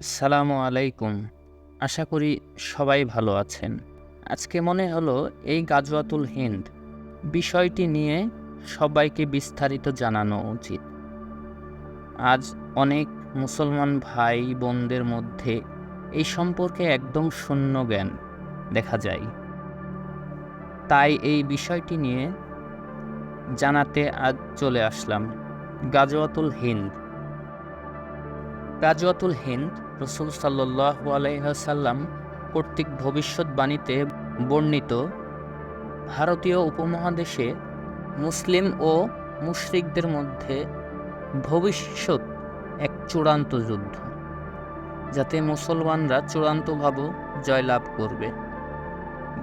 সালামু আলাইকুম। আশা করি সবাই ভালো আছেন। আজকে মনে হলো এই গাজওয়াতুল হিন্দ বিষয়টি নিয়ে সবাইকে বিস্তারিত জানানো উচিত। আজ অনেক মুসলমান ভাই বোনদের মধ্যে এই সম্পর্কে একদম শূন্য জ্ঞান দেখা যায়। তাই এই বিষয়টি নিয়ে জানাতে আজ চলে আসলাম গাজওয়াতুল হিন্দ। গাজওয়াতুল হিন্দ রসুল সাল্লাহ আলাইসাল্লাম কর্তৃক ভবিষ্যৎবাণীতে বর্ণিত, ভারতীয় উপমহাদেশে মুসলিম ও মুশরিকদের মধ্যে ভবিষ্যৎ এক চূড়ান্ত যুদ্ধ, যাতে মুসলমানরা চূড়ান্তভাবে জয়লাভ করবে।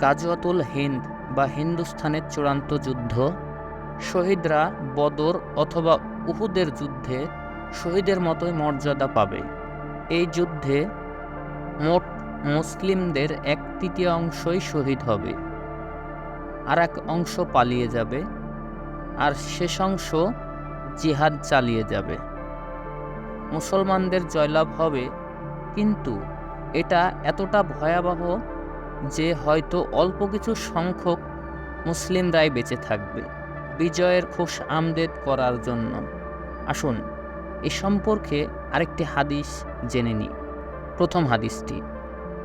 গাজওয়াতুল হিন্দ বা হিন্দুস্থানের চূড়ান্ত যুদ্ধ, শহীদরা বদর অথবা উহুদের যুদ্ধে শহীদের মতোই মর্যাদা পাবে। এই যুদ্ধে মোট মুসলিমদের এক তৃতীয় অংশই শহীদ হবে। আর এক অংশ পালিয়ে যাবে। আর শেষ অংশ জিহাদ চালিয়ে যাবে। মুসলমানদের জয়লাভ হবে, কিন্তু এটা এতটা ভয়াবহ যে হয়তো অল্প কিছু সংখ্যক মুসলিমরাই বেঁচে থাকবে। বিজয়ের খুশ আমদেদ করার জন্য। আসুন এ সম্পর্কে আরেকটি হাদিস জেনে নিই প্রথম হাদিসটি,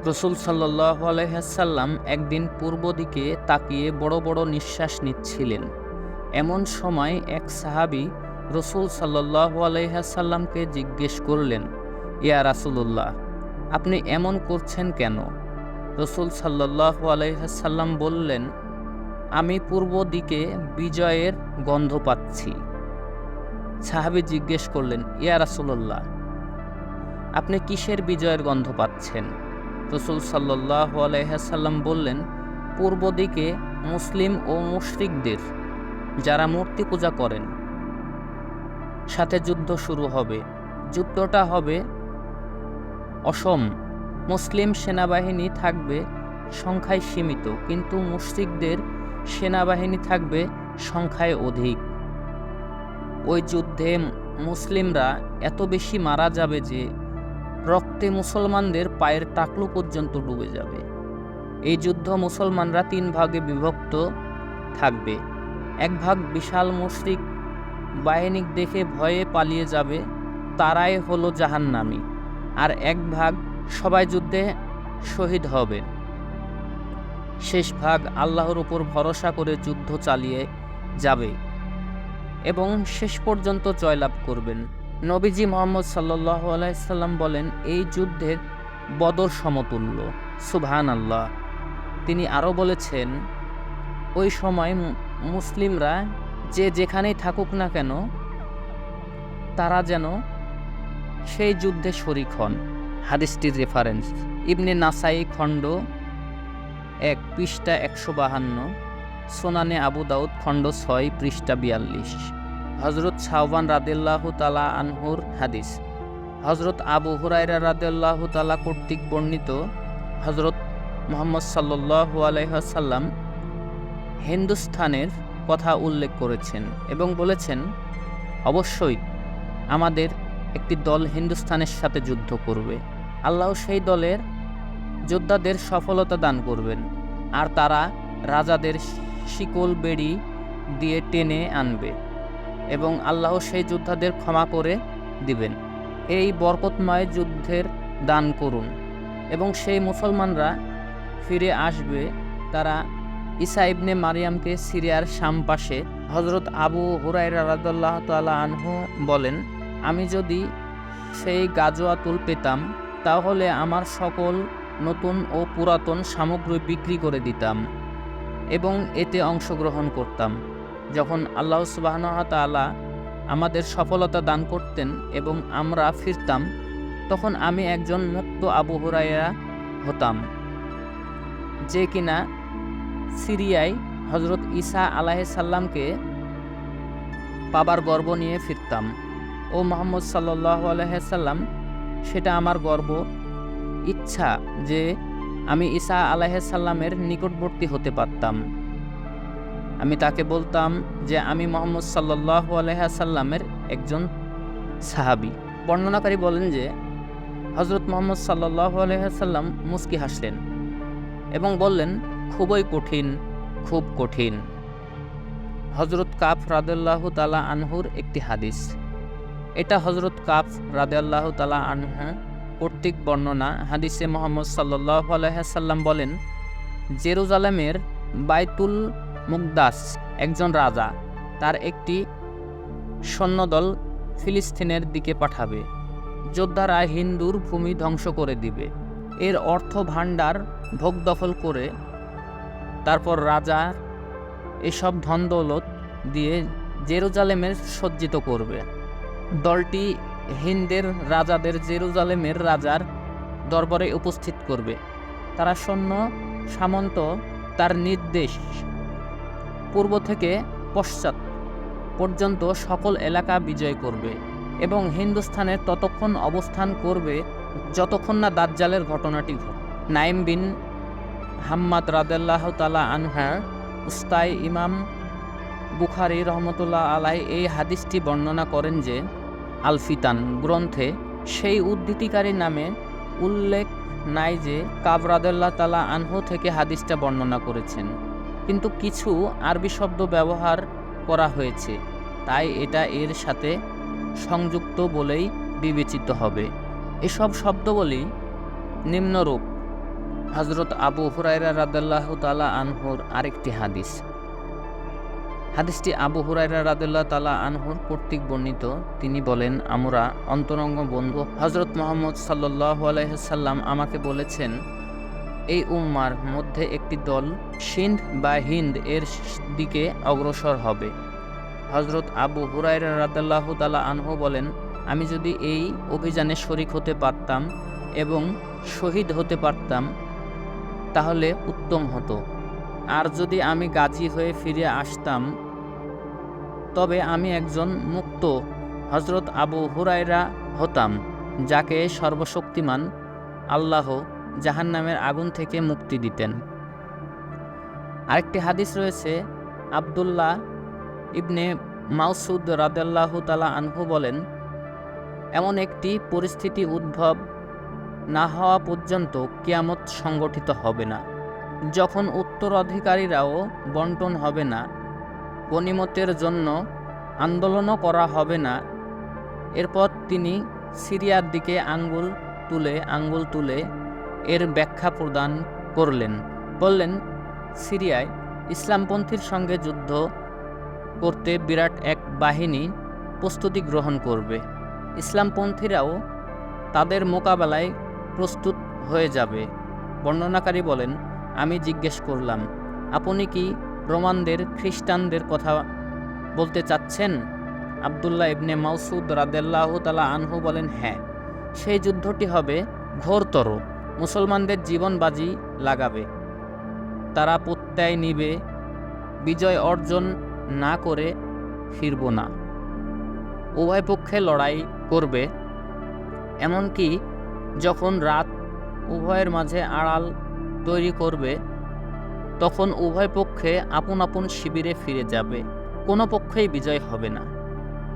রসুল সাল্লাহ আলহাসাল্লাম একদিন পূর্ব দিকে তাকিয়ে বড় বড় নিঃশ্বাস নিচ্ছিলেন। এমন সময় এক সাহাবি রসুল সাল্লাহ আলহাসাল্লামকে জিজ্ঞেস করলেন, ইয়া রাসুলুল্লাহ, আপনি এমন করছেন কেন? রসুল সাল্লাহ আলহাসাল্লাম বললেন, আমি পূর্ব দিকে বিজয়ের গন্ধ পাচ্ছি। সাহাবি জিজ্ঞেস করলেন, ইয়া রাসুল্লাহ আপনি কিসের বিজয়ের গন্ধ পাচ্ছেন? রসুল সাল্লাহ আলহাসাল্লাম বললেন, পূর্ব দিকে মুসলিম ও মুশরিকদের যারা মূর্তি পূজা করেন, সাথে যুদ্ধ শুরু হবে। যুদ্ধটা হবে অসম। মুসলিম সেনাবাহিনী থাকবে সংখ্যায় সীমিত, কিন্তু মুশরিকদের সেনাবাহিনী থাকবে সংখ্যায় অধিক। ওই যুদ্ধে মুসলিমরা এত বেশি মারা যাবে যে রক্তে মুসলমানদের পায়ের টাকলু পর্যন্ত ডুবে যাবে। এই যুদ্ধ মুসলমানরা তিন ভাগে বিভক্ত থাকবে। এক ভাগ বিশাল মুশরিক বাহিনী দেখে ভয়ে পালিয়ে যাবে, তারাই হলো জাহান্নামি। আর এক ভাগ সবাই যুদ্ধে শহীদ হবে। শেষ ভাগ আল্লাহর উপর ভরসা করে যুদ্ধ চালিয়ে যাবে। এবং শেষ পর্যন্ত জয়লাভ করবেন। নবীজি মোহাম্মদ সাল্লাহ আলাইসাল্লাম বলেন, এই যুদ্ধের বদর সমতুল্য। সুবহান আল্লাহ তিনি আরও বলেছেন, ওই সময় মুসলিমরা যে যেখানেই থাকুক না কেন, তারা যেন সেই যুদ্ধে শরিক হন। হাদিসটির রেফারেন্স ইবনে নাসাই খণ্ড এক পৃষ্ঠা একশো বাহান্ন। সোনানে আবু দাউদ, খণ্ড ছয়, পৃষ্ঠা বিয়াল্লিশ। হজরত শাহবান রাদেল্লাহ তালা আনহুর হাদিস। হজরত আবু হুরাইরা রাদেল্লাহ তালা কর্তৃক বর্ণিত হজরত মোহাম্মদ সাল্লু আলাইসাল্লাম হিন্দুস্থানের কথা উল্লেখ করেছেন এবং বলেছেন, অবশ্যই আমাদের একটি দল হিন্দুস্তানের সাথে যুদ্ধ করবে। আল্লাহ সেই দলের যোদ্ধাদের সফলতা দান করবেন। আর তারা রাজাদের শিকল বেড়ি দিয়ে টেনে আনবে এবং আল্লাহ সেই যোদ্ধাদের ক্ষমা করে দিবেন। এই বরকতময় যুদ্ধের দান করুন এবং সেই মুসলমানরা ফিরে আসবে। তারা ইসা ইবনে মারিয়ামকে সিরিয়ার পাশে হজরত আবু হুরাই রাদাল্লাহ তালা আনহু বলেন, আমি যদি সেই গাজোয়াতুল পেতাম, তাহলে আমার সকল নতুন ও পুরাতন সামগ্রী বিক্রি করে দিতাম। এবং এতে অংশগ্রহণ করতাম। যখন আল্লাহ সুবাহনতালা আমাদের সফলতা দান করতেন এবং আমরা ফিরতাম, তখন আমি একজন মুক্ত আবু হতাম, যে কিনা সিরিয়ায় হজরত ঈসা আলাহ সাল্লামকে পাবার গর্ব নিয়ে ফিরতাম। ও মোহাম্মদ সাল্লাহ আলহাম সেটা আমার গর্ব, ইচ্ছা যে আমি ঈসা আলাইসাল্লামের নিকটবর্তী হতে পারতাম। আমি তাকে বলতাম যে আমি মোহাম্মদ সাল্লাহ আলহাসাল্লামের একজন সাহাবি। বর্ণনাকারী বলেন যে হজরত মোহাম্মদ সাল্লাহ আলহাম মুস্কি হাসলেন এবং বললেন, খুবই কঠিন, খুব কঠিন। হজরত কাফ রাদেল্লাহ তালা আনহুর একটি হাদিস। এটা হজরত কাফ রাদেল্লাহ তালা আনহু কর্তৃক বর্ণনা হাদিসে মোহাম্মদ সাল্লাহ বলেন, জেরুজালেমের বাইতুল মুকদাস একজন রাজা তার একটি সৈন্যদল ফিলিস্তিনের দিকে পাঠাবে। যোদ্ধারা হিন্দুর ভূমি ধ্বংস করে দিবে। এর অর্থ ভাণ্ডার ভোগ দখল করে তারপর রাজা এসব ধন দৌলত দিয়ে জেরুজালেমের সজ্জিত করবে। দলটি হিন্দের রাজাদের জেরুজালেমের রাজার দরবারে উপস্থিত করবে। তারা সৈন্য সামন্ত তার নির্দেশ পূর্ব থেকে পশ্চাৎ পর্যন্ত সকল এলাকা বিজয় করবে এবং হিন্দুস্থানে ততক্ষণ অবস্থান করবে যতক্ষণ না দাজ্জালের ঘটনাটি ঘটে। নাইম বিন হাম্মাদ রাদেল্লাহ তালা আনহা, উস্তাই ইমাম বুখারি রহমতুল্লাহ আলাই এই হাদিসটি বর্ণনা করেন যে আলফিতান গ্রন্থে সেই উদ্ধৃতিকারী নামে উল্লেখ নাই যে কাবরাদুল্লাহ তালা আনহু থেকে হাদিসটা বর্ণনা করেছেন। কিন্তু কিছু আরবি শব্দ ব্যবহার করা হয়েছে, তাই এটা এর সাথে সংযুক্ত বলেই বিবেচিত হবে। এসব শব্দবলী নিম্নরূপ। হজরত আবু হুরাইরা রাদাল্লাহ তালা আনহুর আরেকটি হাদিস। হাদিসটি আবু হুরাইরা রাদুল্লাহ তালা আনহুর কর্তৃক বর্ণিত। তিনি বলেন, আমরা অন্তরঙ্গ বন্ধু। হজরত মোহাম্মদ সাল্লাহ আলাইসাল্লাম আমাকে বলেছেন, এই উম্মার মধ্যে একটি দল সিন্ধ বা হিন্দ এর দিকে অগ্রসর হবে। হজরত আবু হুরাইরা রাদাল্লাহ তালা আনহু বলেন, আমি যদি এই অভিযানে শরিক হতে পারতাম এবং শহীদ হতে পারতাম, তাহলে উত্তম হতো। আর যদি আমি গাজী হয়ে ফিরে আসতাম তবে আমি একজন মুক্ত হজরত আবু হুরাইরা হতাম, যাকে সর্বশক্তিমান আল্লাহ জাহান্নামের আগুন থেকে মুক্তি দিতেন। আরেকটি হাদিস রয়েছে, আবদুল্লাহ ইবনে মাউসুদ রাদাল্লাহ তালা আনহু বলেন, এমন একটি পরিস্থিতি উদ্ভব না হওয়া পর্যন্ত কিয়ামত সংগঠিত হবে না। যখন উত্তরাধিকারীরাও বন্টন হবে না গণিমতের জন্য আন্দোলনও করা হবে না। এরপর তিনি সিরিয়ার দিকে আঙ্গুল তুলে আঙ্গুল তুলে এর ব্যাখ্যা প্রদান করলেন। বললেন, সিরিয়ায় ইসলামপন্থীর সঙ্গে যুদ্ধ করতে বিরাট এক বাহিনী প্রস্তুতি গ্রহণ করবে। ইসলামপন্থীরাও তাদের মোকাবেলায় প্রস্তুত হয়ে যাবে। বর্ণনাকারী বলেন, আমি জিজ্ঞেস করলাম, আপনি কি রোমানদের, খ্রিস্টানদের কথা বলতে চাচ্ছেন আবদুল্লাহ ইবনে মাউসুদ রাদেল্লাহ তালা আনহু বলেন হ্যাঁ সেই যুদ্ধটি হবে ঘোরতর। মুসলমানদের জীবন বাজি লাগাবে। তারা প্রত্যয় নিবে, বিজয় অর্জন না করে ফিরব না। উভয় পক্ষে লড়াই করবে। এমনকি যখন রাত উভয়ের মাঝে আড়াল তৈরি করবে তখন উভয় পক্ষে আপন আপন শিবিরে ফিরে যাবে। কোনো পক্ষেই বিজয় হবে না।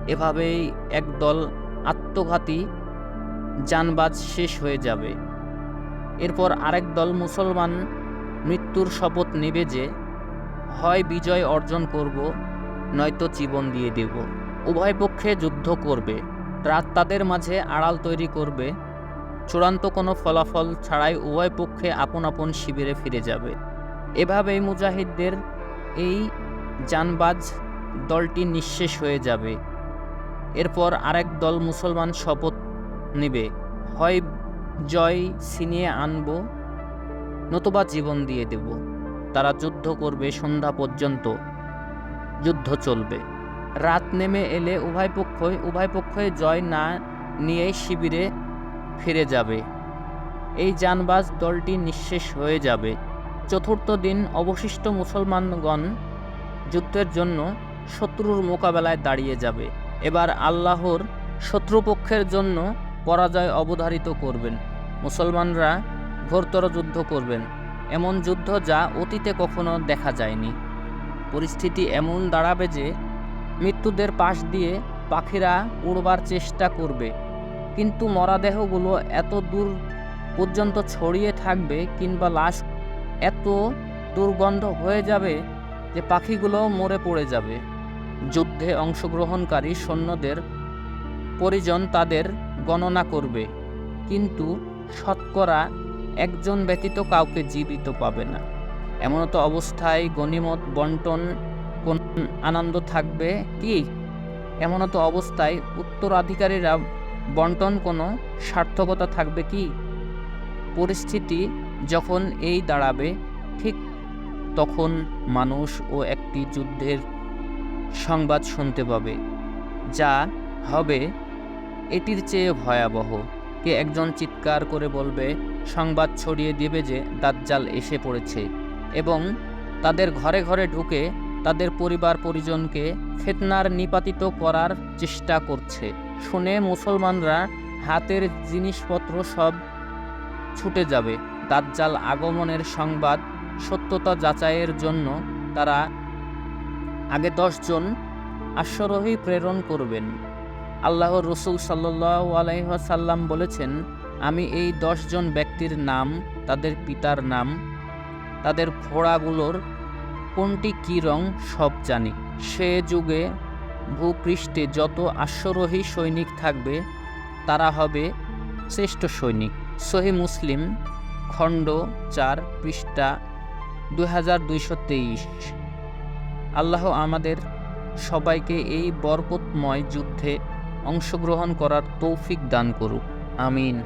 এভাবেই একদল আত্মঘাতী যানবাজ শেষ হয়ে যাবে। এরপর আরেক দল মুসলমান মৃত্যুর শপথ নেবে যে, হয় বিজয় অর্জন করব, নয়তো জীবন দিয়ে দেব। উভয় পক্ষে যুদ্ধ করবে। রাত তাদের মাঝে আড়াল তৈরি করবে। চূড়ান্ত কোনো ফলাফল ছাড়াই উভয় পক্ষে আপন আপন শিবিরে ফিরে যাবে। এভাবেই মুজাহিদদের এই জানবাজ দলটি নিঃশেষ হয়ে যাবে। এরপর আরেক দল মুসলমান শপথ নেবে। হয় জয় ছিনিয়ে আনব, নতুবা জীবন দিয়ে দেব। তারা যুদ্ধ করবে সন্ধ্যা পর্যন্ত। যুদ্ধ চলবে। রাত নেমে এলে উভয় পক্ষই উভয় পক্ষই জয় না নিয়ে শিবিরে ফিরে যাবে। এই যানবাজ দলটি নিঃশেষ হয়ে যাবে। চতুর্থ দিন অবশিষ্ট মুসলমানগণ যুদ্ধের জন্য শত্রুর মোকাবেলায় দাঁড়িয়ে যাবে। এবার আল্লাহর শত্রুপক্ষের জন্য পরাজয় অবধারিত করবেন। মুসলমানরা ঘোরতর যুদ্ধ করবেন। এমন যুদ্ধ যা অতীতে কখনো দেখা যায়নি। পরিস্থিতি এমন দাঁড়াবে যে মৃত্যুদের পাশ দিয়ে পাখিরা উড়বার চেষ্টা করবে। কিন্তু মরাদেহগুলো এত দূর পর্যন্ত ছড়িয়ে থাকবে কিংবা লাশ এত দুর্গন্ধ হয়ে যাবে যে পাখিগুলো মরে পড়ে যাবে। যুদ্ধে অংশগ্রহণকারী সৈন্যদের পরিজন তাদের গণনা করবে, কিন্তু শতকরা একজন ব্যতীত কাউকে জীবিত পাবে না। এমনতো অবস্থায় গণিমত বন্টন কোন আনন্দ থাকবে কি? এমনতো অবস্থায় উত্তরাধিকারীরা বন্টন কোনো সার্থকতা থাকবে কি? পরিস্থিতি যখন এই দাঁড়াবে, ঠিক তখন মানুষ ও একটি যুদ্ধের সংবাদ শুনতে পাবে, যা হবে, এটির চেয়ে ভয়াবহ। কে একজন চিৎকার করে বলবে, সংবাদ ছড়িয়ে দেবে যে দাজ্জাল এসে পড়েছে। এবং তাদের ঘরে ঘরে ঢুকে তাদের পরিবার পরিজনকে ফেতনার নিপাতিত করার চেষ্টা করছে। শুনে মুসলমানরা হাতের জিনিসপত্র সব ছুটে যাবে। দাজ্জাল আগমনের সংবাদ সত্যতা যাচাইয়ের জন্য তারা আগে দশজন আশ্বরোহী প্রেরণ করবেন। আল্লাহর রসুল সাল্লাহ আলাইসাল্লাম বলেছেন, আমি এই দশজন ব্যক্তির নাম, তাদের পিতার নাম, তাদের ঘোড়াগুলোর কোনটি কী রং সব জানি। সে যুগে ভূপৃষ্ঠে যত আশ্বরোহী সৈনিক থাকবে, তারা হবে শ্রেষ্ঠ সৈনিক। সহি মুসলিম খণ্ড চার পৃষ্ঠা দুই হাজার দুইশো তেইশ। আল্লাহ আমাদের সবাইকে এই বরকতময় যুদ্ধে অংশগ্রহণ করার তৌফিক দান করুক। আমিন।